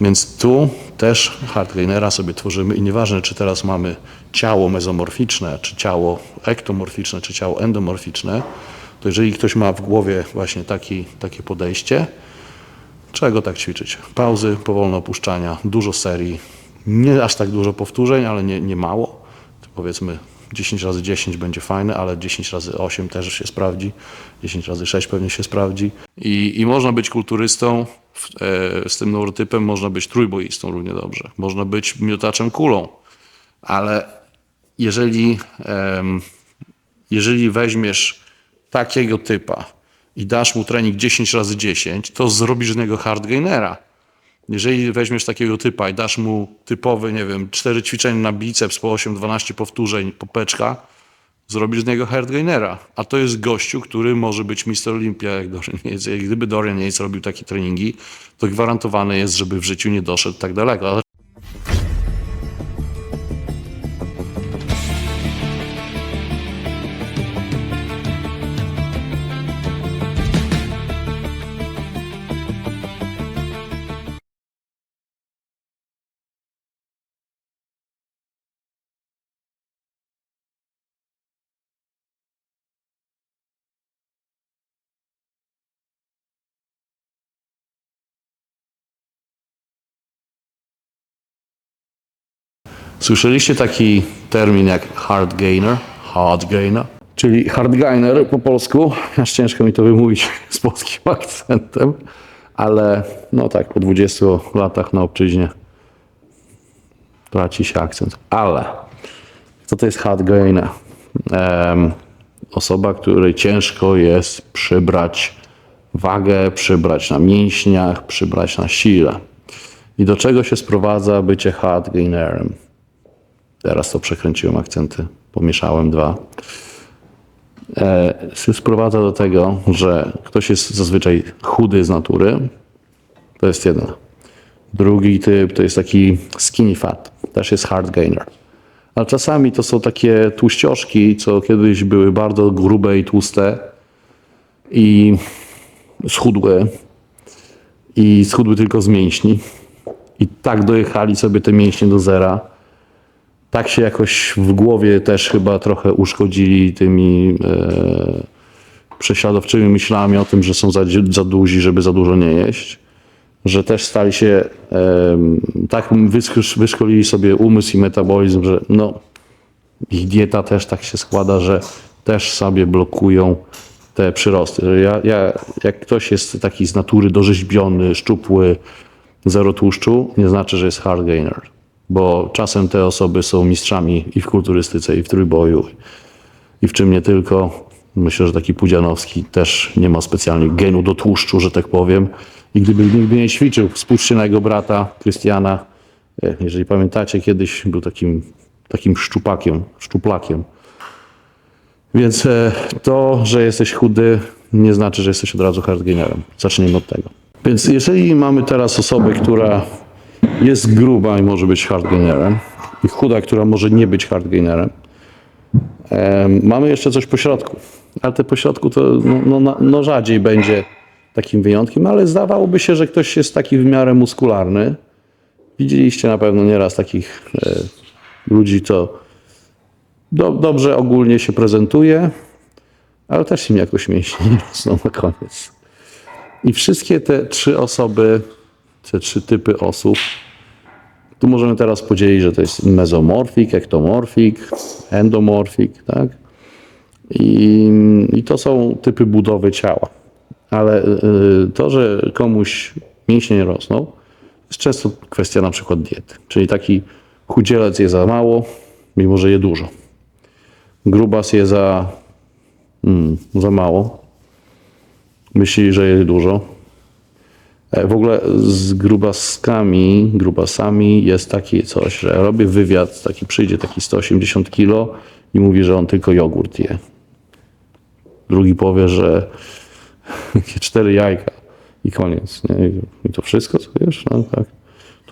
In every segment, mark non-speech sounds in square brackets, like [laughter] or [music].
Więc tu też hardgainera sobie tworzymy i nieważne, czy teraz mamy ciało mezomorficzne, czy ciało ektomorficzne, czy ciało endomorficzne, to jeżeli ktoś ma w głowie właśnie taki, takie podejście, trzeba go tak ćwiczyć. Pauzy, powolne opuszczania, dużo serii, nie aż tak dużo powtórzeń, ale nie, nie mało. Powiedzmy 10 razy 10 będzie fajne, ale 10 razy 8 też się sprawdzi, 10 razy 6 pewnie się sprawdzi. I, i można być kulturystą z tym neurotypem, można być trójboistą równie dobrze. Można być miotaczem kulą, ale jeżeli, jeżeli weźmiesz takiego typa i dasz mu trening 10 razy 10, to zrobisz z niego hardgainera. Jeżeli weźmiesz takiego typa i dasz mu typowy, nie wiem, 4 ćwiczenia na biceps po 8-12 powtórzeń, popeczka, zrobisz z niego hardgainera. A to jest gościu, który może być Mr. Olympia, jak Dorian Yates. Gdyby Dorian Yates robił takie treningi, to gwarantowane jest, żeby w życiu nie doszedł tak daleko. Ale Słyszeliście taki termin jak hard gainer? Hard gainer? Czyli hard gainer po polsku. Aż ciężko mi to wymówić [laughs] z polskim akcentem, ale no tak, po 20 latach na obczyźnie traci się akcent. Ale co to jest hard gainer? Em, osoba, której ciężko jest przybrać wagę, przybrać na mięśniach, przybrać na sile. I do czego się sprowadza bycie hard gainerem? Teraz to przekręciłem akcenty, pomieszałem dwa. E, sprowadza do tego, że ktoś jest zazwyczaj chudy z natury. To jest jeden. Drugi typ to jest taki skinny fat. Też jest hard gainer. Ale czasami to są takie tłuścioszki, co kiedyś były bardzo grube i tłuste i schudłe i schudły tylko z mięśni i tak dojechali sobie te mięśnie do zera. Tak się jakoś w głowie też chyba trochę uszkodzili tymi e, prześladowczymi myślami o tym, że są za, za duzi, żeby za dużo nie jeść. Że też stali się, e, tak wyszko- wyszkolili sobie umysł i metabolizm, że no, ich dieta też tak się składa, że też sobie blokują te przyrosty. Ja, ja, jak ktoś jest taki z natury dorzeźbiony, szczupły, zero tłuszczu, nie znaczy, że jest hard gainer. Bo czasem te osoby są mistrzami i w kulturystyce, i w trójboju, i w czym nie tylko. Myślę, że taki Pudzianowski też nie ma specjalnie genu do tłuszczu, że tak powiem. I gdyby nigdy nie ćwiczył, spójrzcie na jego brata, Krystiana. E, Jeżeli pamiętacie, kiedyś był takim, takim szczupakiem, szczuplakiem. Więc e, to, że jesteś chudy, nie znaczy, że jesteś od razu hardgainerem. Zacznijmy od tego. Więc jeżeli mamy teraz osobę, która jest gruba i może być hardgainerem, i chuda, która może nie być hardgainerem, em, mamy jeszcze coś pośrodku. Ale te pośrodku to no, no, no rzadziej będzie takim wyjątkiem, ale zdawałoby się, że ktoś jest taki w miarę muskularny. Widzieliście na pewno nieraz takich e, ludzi, to do, dobrze ogólnie się prezentuje, ale też im jakoś mięśnie nie rosną na koniec. I wszystkie te trzy osoby, te trzy typy osób, tu możemy teraz podzielić, że to jest mezomorfik, ektomorfik, endomorfik, tak? I, I to są typy budowy ciała. Ale y, to, że komuś mięśnie nie rosną, jest często kwestia na przykład diety. Czyli taki chudzielec je za mało, mimo że je dużo. Grubas je za, mm, za mało. Myśli, że je dużo. E, W ogóle z grubaskami, grubasami jest takie coś, że robię wywiad, taki przyjdzie taki 180 kilo i mówi, że on tylko jogurt je. Drugi powie, że [laughs] cztery jajka i koniec. Nie? I to wszystko, co wiesz? No, tak.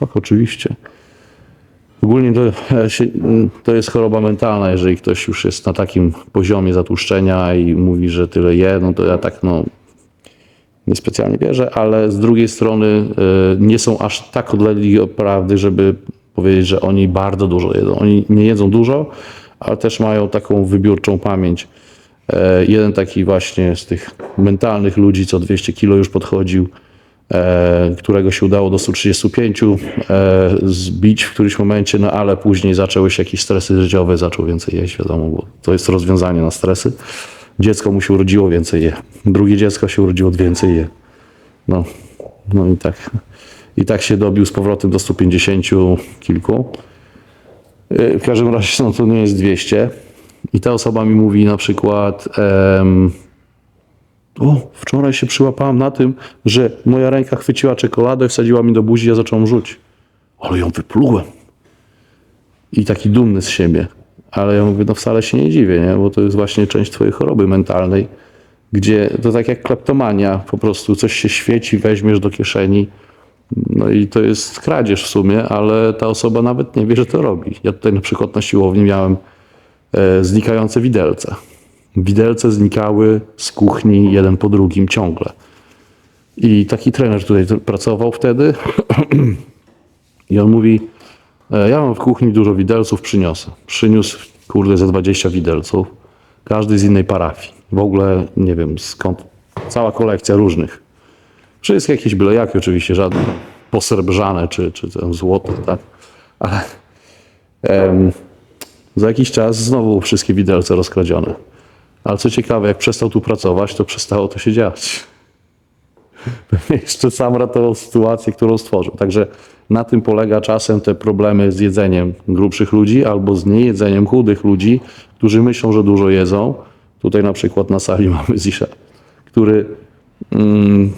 tak, oczywiście. Ogólnie to, e, to jest choroba mentalna, jeżeli ktoś już jest na takim poziomie zatłuszczenia i mówi, że tyle je, no to ja tak no niespecjalnie wierzę, ale z drugiej strony y, nie są aż tak odlegli od prawdy, żeby powiedzieć, że oni bardzo dużo jedzą. Oni nie jedzą dużo, ale też mają taką wybiórczą pamięć. E, Jeden taki właśnie z tych mentalnych ludzi, co 200 kilo już podchodził, e, którego się udało do 135 e, zbić w którymś momencie, no ale później zaczęły się jakieś stresy życiowe, zaczął więcej jeść, wiadomo, bo to jest rozwiązanie na stresy. Dziecko mu się urodziło, więcej je. Drugie dziecko się urodziło, więcej je. No, no i tak. I tak się dobił z powrotem do 150 kilku. Yy, W każdym razie no, to nie jest 200. I ta osoba mi mówi na przykład em, o, wczoraj się przyłapałam na tym, że moja ręka chwyciła czekoladę, wsadziła mi do buzi, ja zacząłem rzuć. Ale ją wyplułem. I taki dumny z siebie. Ale ja mówię, no wcale się nie dziwię, nie? bo to jest właśnie część twojej choroby mentalnej, gdzie to tak jak kleptomania, po prostu coś się świeci, weźmiesz do kieszeni, no i to jest kradzież w sumie, ale ta osoba nawet nie wie, że to robi. Ja tutaj na przykład na siłowni miałem e, znikające widelce. Widelce znikały z kuchni jeden po drugim ciągle. I taki trener tutaj pracował wtedy [clears throat] i on mówi, ja mam w kuchni dużo widelców, przyniosę. Przyniósł, kurde, ze 20 widelców, każdy z innej parafii. W ogóle nie wiem skąd, cała kolekcja różnych. Wszystkie jakieś byle jakie oczywiście, żadne posrebrzane czy, czy złote, tak? Ale em, za jakiś czas znowu wszystkie widelce rozkradzione. Ale co ciekawe, jak przestał tu pracować, to przestało to się dziać. [laughs] Jeszcze sam ratował sytuację, którą stworzył. Także na tym polega czasem te problemy z jedzeniem grubszych ludzi albo z niejedzeniem chudych ludzi, którzy myślą, że dużo jedzą. Tutaj na przykład na sali [laughs] mamy Zisha, który mm,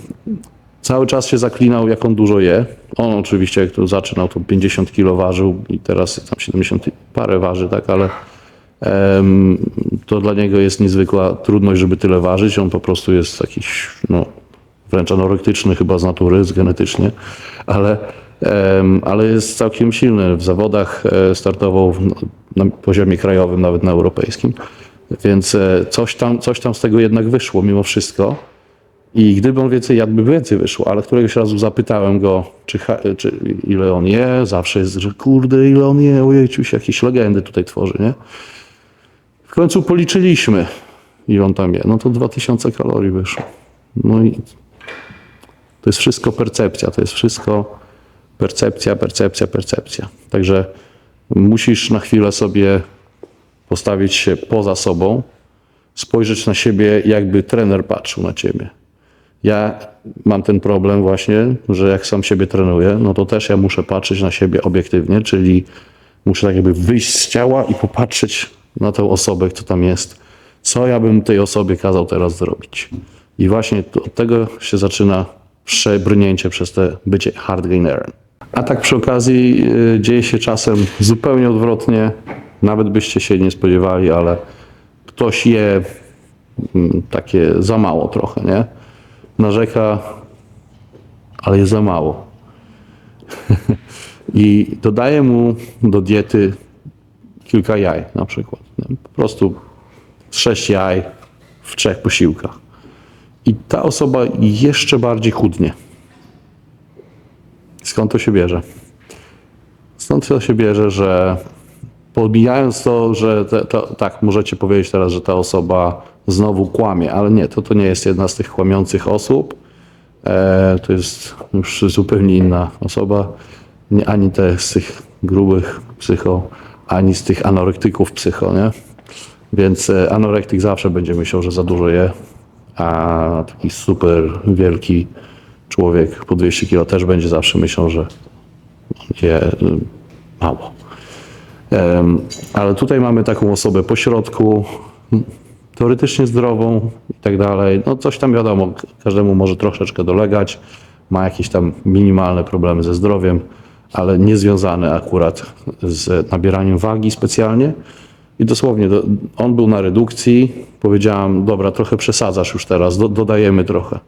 cały czas się zaklinał, jak on dużo je. On oczywiście, jak tu zaczynał, to 50 kilo ważył i teraz tam 70 i parę waży, tak, ale em, to dla niego jest niezwykła trudność, żeby tyle ważyć. On po prostu jest jakiś, no, wręcz anorektyczny chyba z natury, z genetycznie, ale, ale jest całkiem silny. W zawodach e, startował na poziomie krajowym, nawet na europejskim. Więc e, coś tam, coś tam z tego jednak wyszło mimo wszystko. I gdyby on więcej jadł, by więcej wyszło, ale któregoś razu zapytałem go, czy, czy ile on je, zawsze jest, że kurde, ile on je, ojejciu, się jakieś legendy tutaj tworzy, nie? W końcu policzyliśmy, ile on tam je. No to 2000 kalorii wyszło. No i to jest wszystko percepcja, to jest wszystko percepcja, percepcja, percepcja. Także musisz na chwilę sobie postawić się poza sobą, spojrzeć na siebie, jakby trener patrzył na ciebie. Ja mam ten problem właśnie, że jak sam siebie trenuję, no to też ja muszę patrzeć na siebie obiektywnie, czyli muszę tak jakby wyjść z ciała i popatrzeć na tę osobę, kto tam jest. Co ja bym tej osobie kazał teraz zrobić? I właśnie od tego się zaczyna przebrnięcie przez te bycie hard gainerem. A tak przy okazji y, dzieje się czasem zupełnie odwrotnie. Nawet byście się nie spodziewali, ale ktoś je mm, takie za mało trochę, nie? Narzeka, ale jest za mało. [laughs] I dodaje mu do diety kilka jaj na przykład. nie? Po prostu sześć jaj w trzech posiłkach. I ta osoba jeszcze bardziej chudnie. Skąd to się bierze? Stąd to się bierze, że Podbijając to, że te, to, tak, możecie powiedzieć teraz, że ta osoba znowu kłamie, ale nie, to, to nie jest jedna z tych kłamiących osób. E, to jest już zupełnie inna osoba. Nie, ani te z tych grubych psycho, ani z tych anorektyków psycho, nie? Więc e, anorektyk zawsze będzie myślał, że za dużo je, a taki super wielki człowiek po 200 kg też będzie zawsze myślał, że je y, mało. Ale tutaj mamy taką osobę pośrodku, teoretycznie zdrową i tak dalej. No coś tam wiadomo, każdemu może troszeczkę dolegać, ma jakieś tam minimalne problemy ze zdrowiem, ale nie związane akurat z nabieraniem wagi specjalnie. I dosłownie, do, on był na redukcji, powiedziałam, dobra, trochę przesadzasz już teraz, do, dodajemy trochę.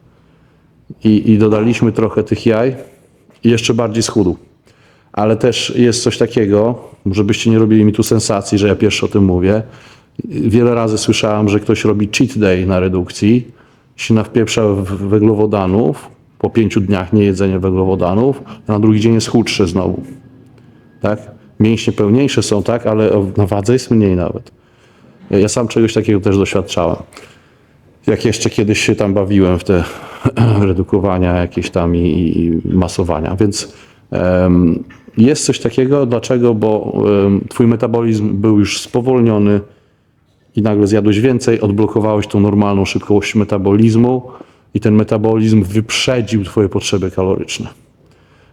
I, I dodaliśmy trochę tych jaj jeszcze bardziej schudł. Ale też jest coś takiego, żebyście nie robili mi tu sensacji, że ja pierwszy o tym mówię. Wiele razy słyszałem, że ktoś robi cheat day na redukcji się nawpieprza węglowodanów, po pięciu dniach niejedzenia węglowodanów, a na drugi dzień jest chudszy znowu. Tak? Mięśnie pełniejsze są, tak, ale na wadze jest mniej nawet. Ja sam czegoś takiego też doświadczałem. Jak jeszcze kiedyś się tam bawiłem w te [clears throat] redukowania jakieś tam i, i masowania, więc em, jest coś takiego. Dlaczego? Bo em, twój metabolizm był już spowolniony i nagle zjadłeś więcej, odblokowałeś tą normalną szybkość metabolizmu i ten metabolizm wyprzedził twoje potrzeby kaloryczne.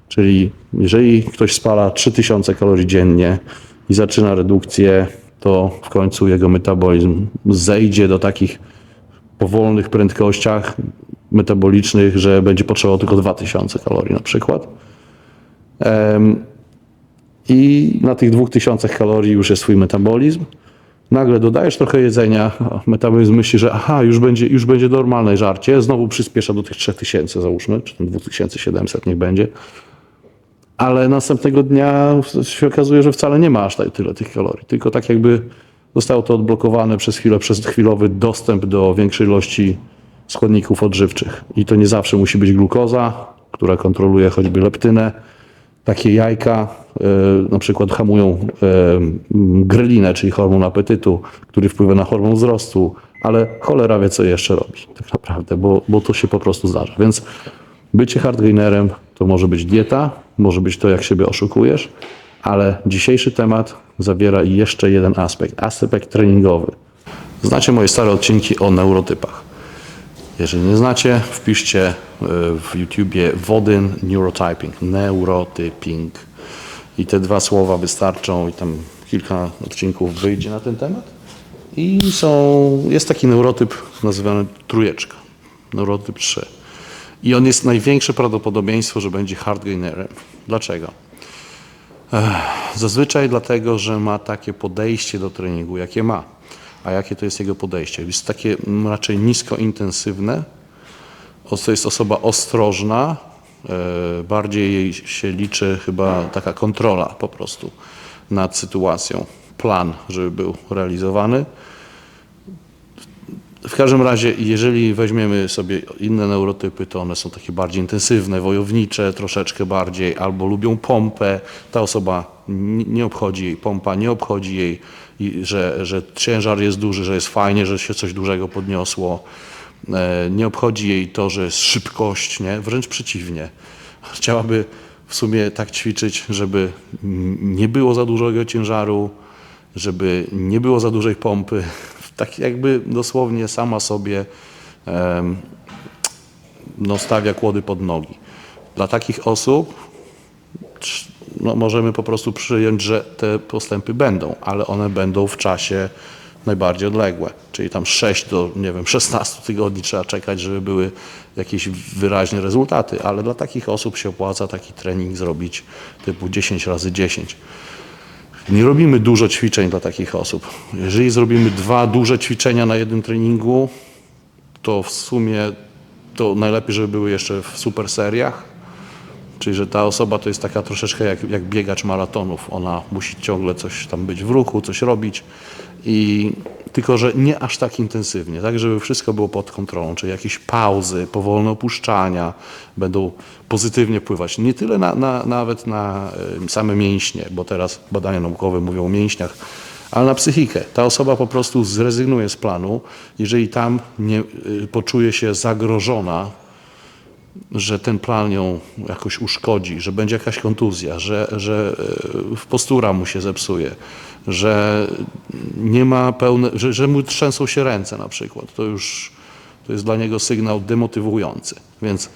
Czyli jeżeli ktoś spala 3000 kalorii dziennie i zaczyna redukcję, to w końcu jego metabolizm zejdzie do takich powolnych prędkościach metabolicznych, że będzie potrzebował tylko 2000 kalorii na przykład. I na tych 2000 kalorii już jest swój metabolizm. Nagle dodajesz trochę jedzenia, metabolizm myśli, że aha, już będzie, już będzie normalne żarcie, znowu przyspiesza do tych 3000 załóżmy, czy tam 2700 niech będzie. Ale następnego dnia się okazuje, że wcale nie ma aż tak tyle tych kalorii, tylko tak jakby zostało to odblokowane przez chwilę, przez chwilowy dostęp do większej ilości składników odżywczych. I to nie zawsze musi być glukoza, która kontroluje choćby leptynę. Takie jajka e, na przykład hamują e, m, grelinę, czyli hormon apetytu, który wpływa na hormon wzrostu, ale cholera wie, co jeszcze robi tak naprawdę, bo, bo to się po prostu zdarza. Więc bycie hardgainerem to może być dieta, może być to, jak siebie oszukujesz, ale dzisiejszy temat zawiera jeszcze jeden aspekt, aspekt treningowy. Znacie moje stare odcinki o neurotypach. Jeżeli nie znacie, wpiszcie y, w YouTubie Wodyn Neurotyping, neurotyping. I te dwa słowa wystarczą i tam kilka odcinków wyjdzie na ten temat. I są, jest taki neurotyp nazywany trójeczka, neurotyp 3. I on jest największe prawdopodobieństwo, że będzie hardgainerem. Dlaczego? Zazwyczaj dlatego, że ma takie podejście do treningu, jakie ma. A jakie to jest jego podejście? Jest takie mm, raczej niskointensywne. To jest osoba ostrożna. e, Bardziej jej się liczy chyba taka kontrola po prostu nad sytuacją. Plan, żeby był realizowany. W każdym razie, jeżeli weźmiemy sobie inne neurotypy, to one są takie bardziej intensywne, wojownicze, troszeczkę bardziej, albo lubią pompę. Ta osoba nie obchodzi jej pompa, nie obchodzi jej, że, że ciężar jest duży, że jest fajnie, że się coś dużego podniosło. E, Nie obchodzi jej to, że jest szybkość, nie? wręcz przeciwnie. Chciałaby w sumie tak ćwiczyć, żeby nie było za dużego ciężaru, żeby nie było za dużej pompy. Tak jakby dosłownie sama sobie no, stawia kłody pod nogi. Dla takich osób no, możemy po prostu przyjąć, że te postępy będą, ale one będą w czasie najbardziej odległe. Czyli tam 6 do, nie wiem, 16 tygodni trzeba czekać, żeby były jakieś wyraźne rezultaty, ale dla takich osób się opłaca taki trening zrobić typu 10 razy 10. Nie robimy dużo ćwiczeń dla takich osób. Jeżeli zrobimy dwa duże ćwiczenia na jednym treningu, to w sumie to najlepiej, żeby były jeszcze w super seriach. Czyli, że ta osoba to jest taka troszeczkę jak, jak biegacz maratonów. Ona musi ciągle coś tam być w ruchu, coś robić. I tylko, że nie aż tak intensywnie, tak, żeby wszystko było pod kontrolą, czyli jakieś pauzy, powolne opuszczania będą pozytywnie wpływać. Nie tyle na, na, nawet na same mięśnie, bo teraz badania naukowe mówią o mięśniach, ale na psychikę. Ta osoba po prostu zrezygnuje z planu, jeżeli tam nie y, poczuje się zagrożona że ten plan ją jakoś uszkodzi, że będzie jakaś kontuzja, że, że e, postura mu się zepsuje, że nie ma pełne, że, że mu trzęsą się ręce na przykład. To już to jest dla niego sygnał demotywujący. Więc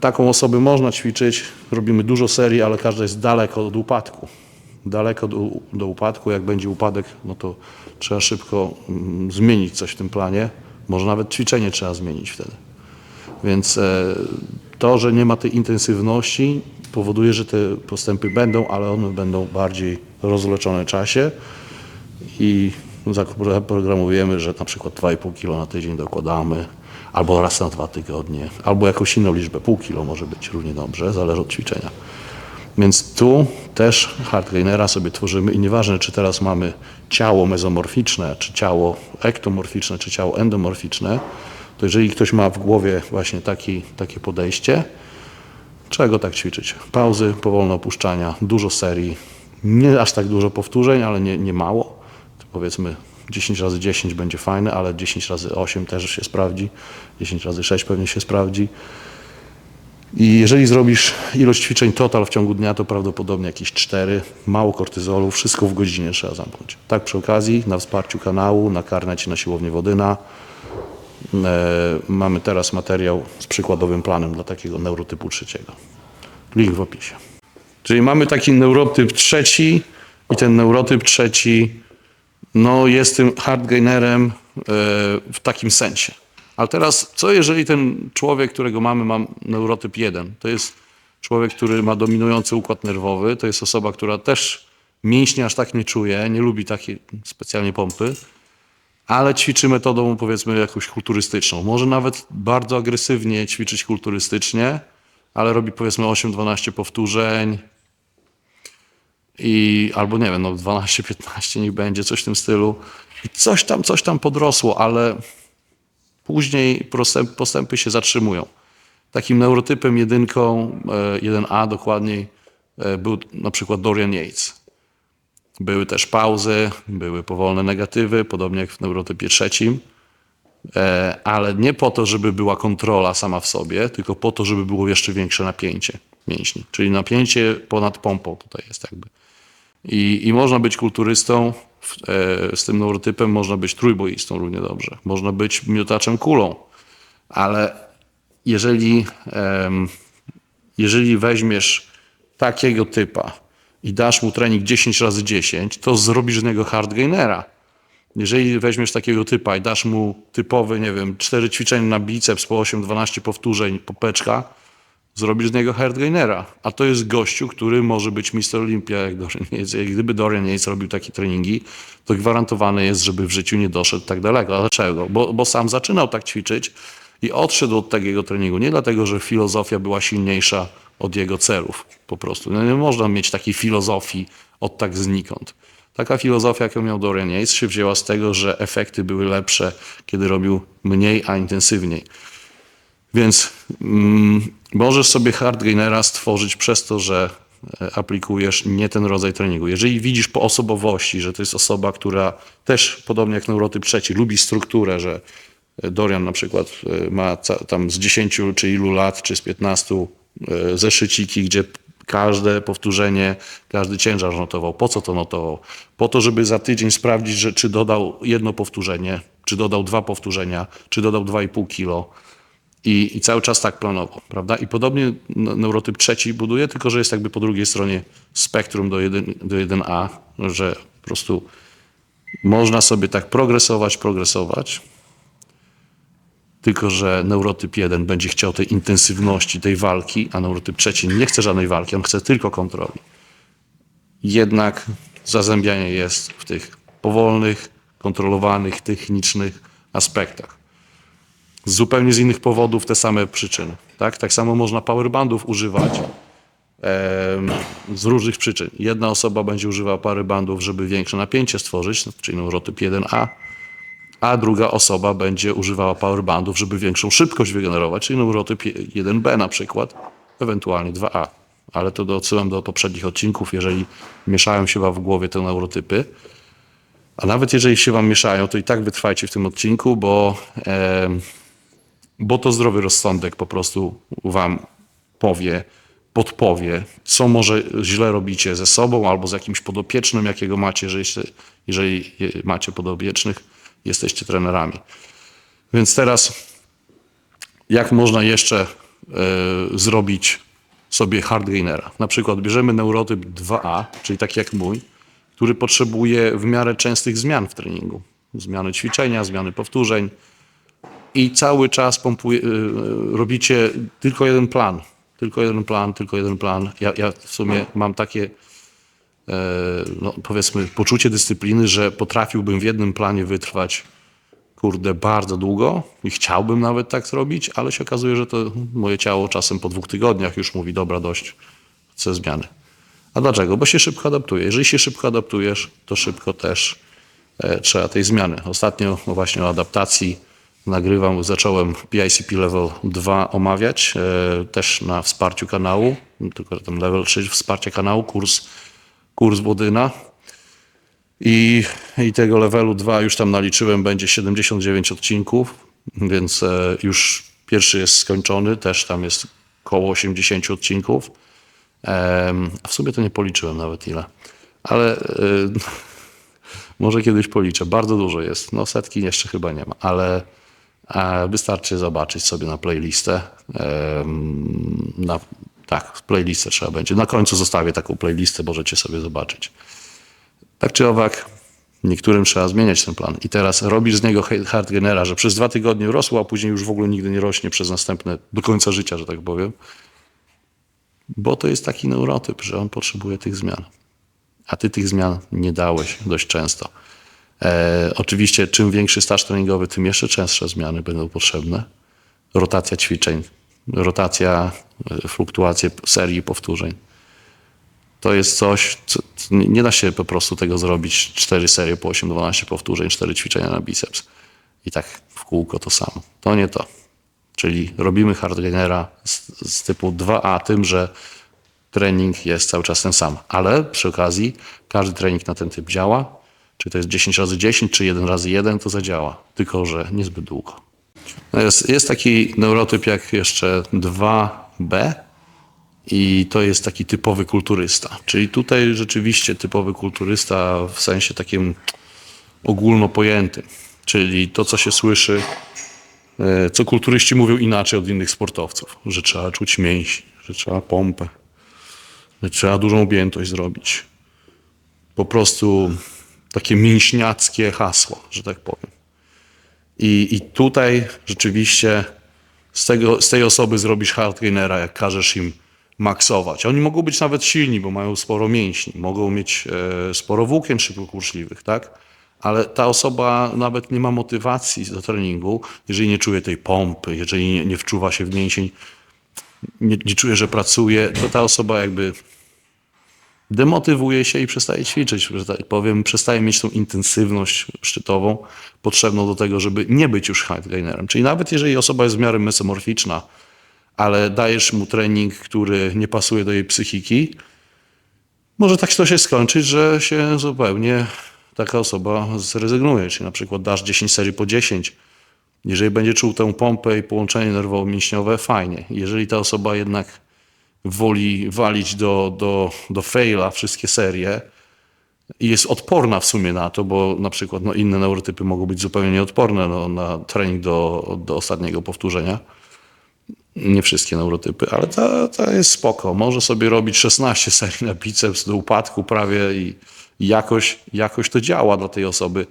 taką osobę można ćwiczyć, robimy dużo serii, ale każda jest daleko od upadku. Daleko do, do upadku, jak będzie upadek, no to trzeba szybko mm, zmienić coś w tym planie. Może nawet ćwiczenie trzeba zmienić wtedy. Więc e, to, że nie ma tej intensywności, powoduje, że te postępy będą, ale one będą bardziej rozwleczone w czasie i zaprogramujemy, że na przykład 2,5 kg na tydzień dokładamy, albo raz na dwa tygodnie, albo jakąś inną liczbę, pół kilo może być równie dobrze, zależy od ćwiczenia. Więc tu też hardgainera sobie tworzymy i nieważne, czy teraz mamy ciało mezomorficzne, czy ciało ektomorficzne, czy ciało endomorficzne, To jeżeli ktoś ma w głowie właśnie taki, takie podejście, czego tak ćwiczyć? Pauzy, powolne opuszczania, dużo serii, nie aż tak dużo powtórzeń, ale nie, nie mało. To powiedzmy 10 razy 10 będzie fajne, ale 10 razy 8 też się sprawdzi, 10 razy 6 pewnie się sprawdzi. I jeżeli zrobisz ilość ćwiczeń total w ciągu dnia, to prawdopodobnie jakieś 4, mało kortyzolu, wszystko w godzinie trzeba zamknąć. Tak przy okazji, na wsparciu kanału, na karnecie na siłownię Wodyna. E, mamy teraz materiał z przykładowym planem dla takiego neurotypu trzeciego. Link w opisie. Czyli mamy taki neurotyp trzeci i ten neurotyp trzeci no, jest tym hardgainerem e, w takim sensie. Ale teraz, co jeżeli ten człowiek, którego mamy, ma neurotyp 1? To jest człowiek, który ma dominujący układ nerwowy, to jest osoba, która też mięśni aż tak nie czuje, nie lubi takiej specjalnie pompy, ale ćwiczy metodą powiedzmy jakąś kulturystyczną. Może nawet bardzo agresywnie ćwiczyć kulturystycznie, ale robi powiedzmy 8-12 powtórzeń i albo nie wiem, no 12-15 niech będzie, coś w tym stylu. I coś tam, coś tam podrosło, ale później postęp- postępy się zatrzymują. Takim neurotypem jedynką, e, 1A dokładniej, e, był na przykład Dorian Yates. Były też pauzy, były powolne negatywy, podobnie jak w neurotypie trzecim, e, ale nie po to, żeby była kontrola sama w sobie, tylko po to, żeby było jeszcze większe napięcie mięśni. Czyli napięcie ponad pompą tutaj jest jakby. I, i można być kulturystą w, e, z tym neurotypem, można być trójboistą równie dobrze. Można być miotaczem kulą, ale jeżeli, jeżeli weźmiesz takiego typa i dasz mu trening 10 razy 10, to zrobisz z niego hardgainera. Jeżeli weźmiesz takiego typa i dasz mu typowy, nie wiem, 4 ćwiczenia na biceps po 8-12 powtórzeń, popeczka, zrobisz z niego hardgainera. A to jest gościu, który może być Mr. Olympia jak Dorian Yates. Gdyby Dorian Yates robił takie treningi, to gwarantowane jest, żeby w życiu nie doszedł tak daleko. A dlaczego? Bo, bo sam zaczynał tak ćwiczyć i odszedł od takiego treningu. Nie dlatego, że filozofia była silniejsza od jego celów. Po prostu. No nie można mieć takiej filozofii od tak znikąd. Taka filozofia, jaką miał Dorian Yates, się wzięła z tego, że efekty były lepsze, kiedy robił mniej, a intensywniej. Więc mm, możesz sobie hardgainera stworzyć przez to, że e, aplikujesz nie ten rodzaj treningu. Jeżeli widzisz po osobowości, że to jest osoba, która też, podobnie jak neurotyp trzeci, lubi strukturę, że e, Dorian na przykład e, ma tam z 10 czy ilu lat, czy z 15 e, zeszyciki, gdzie każde powtórzenie, każdy ciężar notował. Po co to notował? Po to, żeby za tydzień sprawdzić, że czy dodał jedno powtórzenie, czy dodał dwa powtórzenia, czy dodał 2,5 kilo. I, I cały czas tak planował, prawda? I podobnie neurotyp trzeci buduje, tylko że jest jakby po drugiej stronie spektrum do, 1, do 1A, że po prostu można sobie tak progresować, progresować, tylko że neurotyp 1 będzie chciał tej intensywności, tej walki, a neurotyp trzeci nie chce żadnej walki, on chce tylko kontroli. Jednak zazębianie jest w tych powolnych, kontrolowanych, technicznych aspektach zupełnie z innych powodów te same przyczyny. Tak, tak samo można powerbandów używać z różnych przyczyn. Jedna osoba będzie używała powerbandów, żeby większe napięcie stworzyć, czyli neurotyp 1A, a druga osoba będzie używała powerbandów, żeby większą szybkość wygenerować, czyli neurotyp 1B na przykład, ewentualnie 2A. Ale to do, odsyłam do poprzednich odcinków, jeżeli mieszają się wam w głowie te neurotypy. A nawet jeżeli się wam mieszają, to i tak wytrwajcie w tym odcinku, bo em, bo to zdrowy rozsądek po prostu wam powie, podpowie, co może źle robicie ze sobą albo z jakimś podopiecznym, jakiego macie, że jeśli, jeżeli macie podopiecznych, jesteście trenerami. Więc teraz, jak można jeszcze e, zrobić sobie hardgainera? Na przykład bierzemy neurotyp 2A, czyli taki jak mój, który potrzebuje w miarę częstych zmian w treningu. Zmiany ćwiczenia, zmiany powtórzeń, i cały czas pompuje, y, y, robicie tylko jeden plan. Tylko jeden plan, tylko jeden plan. Ja, ja w sumie mam takie, e, no, powiedzmy, poczucie dyscypliny, że potrafiłbym w jednym planie wytrwać, kurde, bardzo długo i chciałbym nawet tak zrobić, ale się okazuje, że to moje ciało czasem po dwóch tygodniach już mówi, dobra, dość, chcę zmiany. A dlaczego? Bo się szybko adaptuje. Jeżeli się szybko adaptujesz, to szybko też e, trzeba tej zmiany. Ostatnio właśnie o adaptacji nagrywam, zacząłem PICP Level 2 omawiać, e, też na wsparciu kanału, tylko tam Level 3 wsparcie kanału, kurs, kurs Wodyna. I, I tego levelu 2 już tam naliczyłem, będzie 79 odcinków, więc e, już pierwszy jest skończony, też tam jest około 80 odcinków. A w sumie to nie policzyłem nawet ile, ale e, [laughs] może kiedyś policzę. Bardzo dużo jest. No setki jeszcze chyba nie ma, ale e, wystarczy zobaczyć sobie na playlistę. Na, tak, playlistę trzeba będzie. Na końcu zostawię taką playlistę, możecie sobie zobaczyć. Tak czy owak, niektórym trzeba zmieniać ten plan. I teraz robisz z niego he- hardgenera, że przez dwa tygodnie rosło, a później już w ogóle nigdy nie rośnie przez następne, do końca życia, że tak powiem. Bo to jest taki neurotyp, że on potrzebuje tych zmian. A ty tych zmian nie dałeś dość często. E, oczywiście, czym większy staż treningowy, tym jeszcze częstsze zmiany będą potrzebne. Rotacja ćwiczeń, rotacja, e, fluktuacje serii powtórzeń. To jest coś, co nie da się po prostu tego zrobić. Cztery serie po 8-12 powtórzeń, cztery ćwiczenia na biceps. I tak w kółko to samo. To nie to. Czyli robimy hardgainera z, z typu 2A tym, że trening jest cały czas ten sam. Ale przy okazji każdy trening na ten typ działa. Czy to jest 10 razy 10, czy 1 razy 1, to zadziała. Tylko, że niezbyt długo. No Jest, jest taki neurotyp jak jeszcze 2B i to jest taki typowy kulturysta. Czyli tutaj rzeczywiście typowy kulturysta w sensie takim ogólnopojętym. Czyli to, co się słyszy, e, co kulturyści mówią inaczej od innych sportowców, że trzeba czuć mięsiń, że trzeba pompę, że trzeba dużą objętość zrobić. Po prostu takie mięśniackie hasło, że tak powiem. I, i tutaj rzeczywiście z, tego, z tej osoby zrobisz hardgainera, jak każesz im maksować. Oni mogą być nawet silni, bo mają sporo mięśni, mogą mieć e, sporo włókien szybkokurczliwych, tak? Ale ta osoba nawet nie ma motywacji do treningu, jeżeli nie czuje tej pompy, jeżeli nie, nie wczuwa się w mięsień, nie, nie czuje, że pracuje, to ta osoba jakby demotywuje się i przestaje ćwiczyć, powiem, przestaje mieć tą intensywność szczytową potrzebną do tego, żeby nie być już hardgainerem. Czyli nawet jeżeli osoba jest w miarę mesomorficzna, ale dajesz mu trening, który nie pasuje do jej psychiki, może tak to się skończyć, że się zupełnie taka osoba zrezygnuje. Czyli na przykład dasz 10 serii po 10, jeżeli będzie czuł tę pompę i połączenie nerwowo-mięśniowe, fajnie. Jeżeli ta osoba jednak woli walić do, do, do faila wszystkie serie i jest odporna w sumie na to, bo na przykład no, inne neurotypy mogą być zupełnie nieodporne no, na trening do, do ostatniego powtórzenia. Nie wszystkie neurotypy, ale ta, ta jest spoko. Może sobie robić 16 serii na biceps do upadku prawie i, jakoś, jakoś to działa dla tej osoby.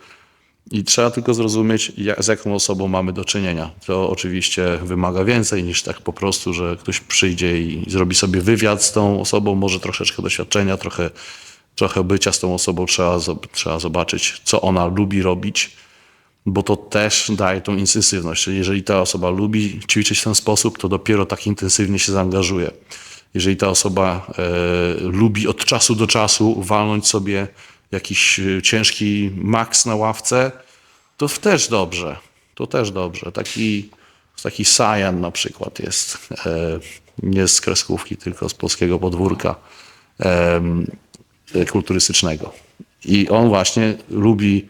I trzeba tylko zrozumieć, jak, z jaką osobą mamy do czynienia. To oczywiście wymaga więcej niż tak po prostu, że ktoś przyjdzie i zrobi sobie wywiad z tą osobą, może troszeczkę doświadczenia, trochę, trochę bycia z tą osobą, trzeba, trzeba zobaczyć, co ona lubi robić, bo to też daje tą intensywność. Czyli jeżeli ta osoba lubi ćwiczyć w ten sposób, to dopiero tak intensywnie się zaangażuje. Jeżeli ta osoba e, lubi od czasu do czasu walnąć sobie jakiś e, ciężki maks na ławce, to też dobrze. To też dobrze. Taki, taki Sajan na przykład jest, e, nie z kreskówki, tylko z polskiego podwórka e, kulturystycznego. I on właśnie lubi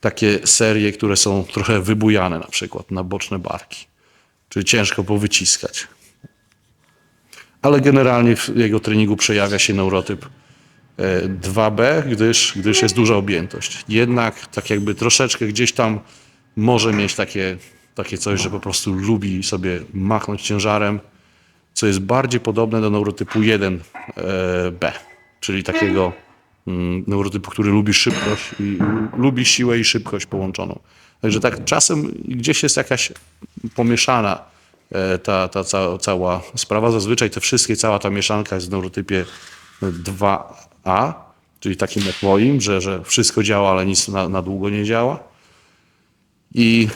takie serie, które są trochę wybujane na przykład na boczne barki. Czyli ciężko powyciskać. Ale generalnie w jego treningu przejawia się neurotyp 2B, gdyż, gdyż jest duża objętość. Jednak tak jakby troszeczkę gdzieś tam może mieć takie, takie coś, że po prostu lubi sobie machnąć ciężarem, co jest bardziej podobne do neurotypu 1B, czyli takiego mm, neurotypu, który lubi szybkość i lubi siłę i szybkość połączoną. Także tak czasem gdzieś jest jakaś pomieszana e, ta, ta ca, cała sprawa. Zazwyczaj te wszystkie, cała ta mieszanka jest w neurotypie 2A, czyli takim jak moim, że, że wszystko działa, ale nic na, na długo nie działa. I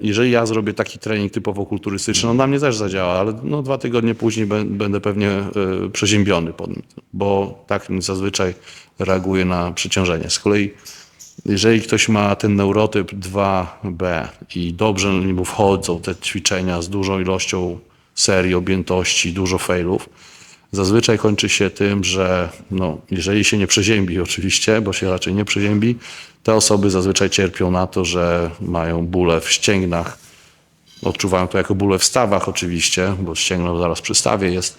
jeżeli ja zrobię taki trening typowo kulturystyczny, on na mnie też zadziała, ale no, dwa tygodnie później bę- będę pewnie e, przeziębiony pod nim, bo tak zazwyczaj reaguję na przeciążenie. Z kolei jeżeli ktoś ma ten neurotyp 2B i dobrze mu wchodzą te ćwiczenia z dużą ilością serii, objętości, dużo failów, zazwyczaj kończy się tym, że no, jeżeli się nie przeziębi oczywiście, bo się raczej nie przeziębi, te osoby zazwyczaj cierpią na to, że mają bóle w ścięgnach, odczuwają to jako bóle w stawach oczywiście, bo ścięgno zaraz przy stawie jest.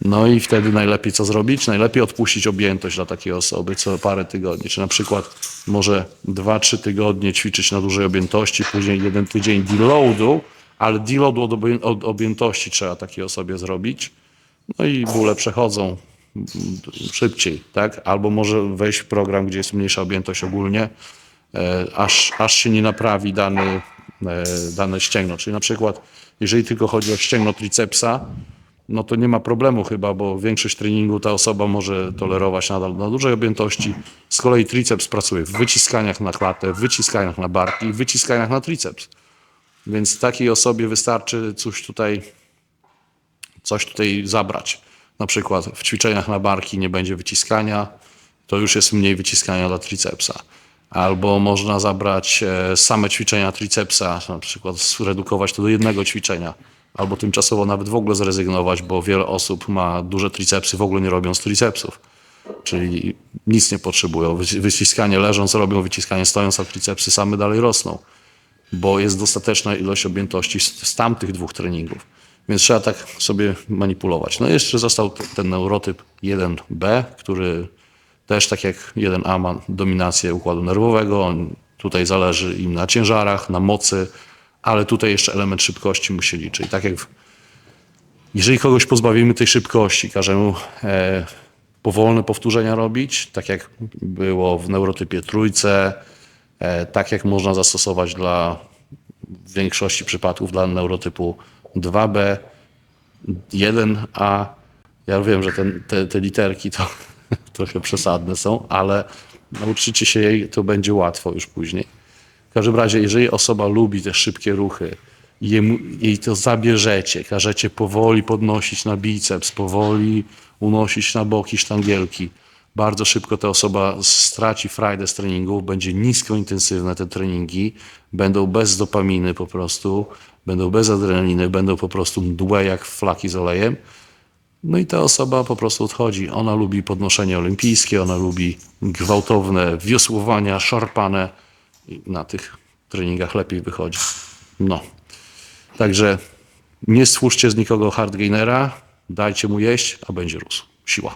No i wtedy najlepiej co zrobić? Najlepiej odpuścić objętość dla takiej osoby co parę tygodni. Czy na przykład może 2-3 tygodnie ćwiczyć na dużej objętości, później jeden tydzień deloadu, ale deload od, obję- od objętości trzeba takiej osobie zrobić. No i bóle przechodzą szybciej, tak? Albo może wejść w program, gdzie jest mniejsza objętość ogólnie, e, aż, aż się nie naprawi dany, e, dane ścięgno. Czyli na przykład, jeżeli tylko chodzi o ścięgno tricepsa, no to nie ma problemu chyba, bo większość treningu ta osoba może tolerować nadal na dużej objętości. Z kolei triceps pracuje w wyciskaniach na klatę, w wyciskaniach na barki, w wyciskaniach na triceps. Więc takiej osobie wystarczy coś tutaj, coś tutaj zabrać. Na przykład w ćwiczeniach na barki nie będzie wyciskania, to już jest mniej wyciskania dla tricepsa. Albo można zabrać e, same ćwiczenia tricepsa, na przykład zredukować to do jednego ćwiczenia, albo tymczasowo nawet w ogóle zrezygnować, bo wiele osób ma duże tricepsy, w ogóle nie robiąc tricepsów. Czyli nic nie potrzebują. Wyci- Wyciskanie leżąc robią, wyciskanie stojąc, a tricepsy same dalej rosną bo jest dostateczna ilość objętości z tamtych dwóch treningów. Więc trzeba tak sobie manipulować. No i jeszcze został ten neurotyp 1B, który też tak jak 1A ma dominację układu nerwowego. On tutaj zależy im na ciężarach, na mocy, ale tutaj jeszcze element szybkości musi liczyć. Tak jak w, jeżeli kogoś pozbawimy tej szybkości, każemy e, powolne powtórzenia robić, tak jak było w neurotypie trójce, e, tak jak można zastosować dla w większości przypadków dla neurotypu 2B, 1A. Ja wiem, że ten, te, te literki to [laughs] trochę przesadne są, ale nauczycie się jej, to będzie łatwo już później. W każdym razie, jeżeli osoba lubi te szybkie ruchy, jemu, jej to zabierzecie, każecie powoli podnosić na biceps, powoli unosić na boki sztangielki, bardzo szybko ta osoba straci frajdę z treningów, będzie niskointensywne te treningi, będą bez dopaminy po prostu, będą bez adrenaliny, będą po prostu mdłe jak flaki z olejem. No i ta osoba po prostu odchodzi. Ona lubi podnoszenie olimpijskie, ona lubi gwałtowne wiosłowania, szarpane. I na tych treningach lepiej wychodzi. No. Także nie stwórzcie z nikogo hardgainera, dajcie mu jeść, a będzie rósł. Siła.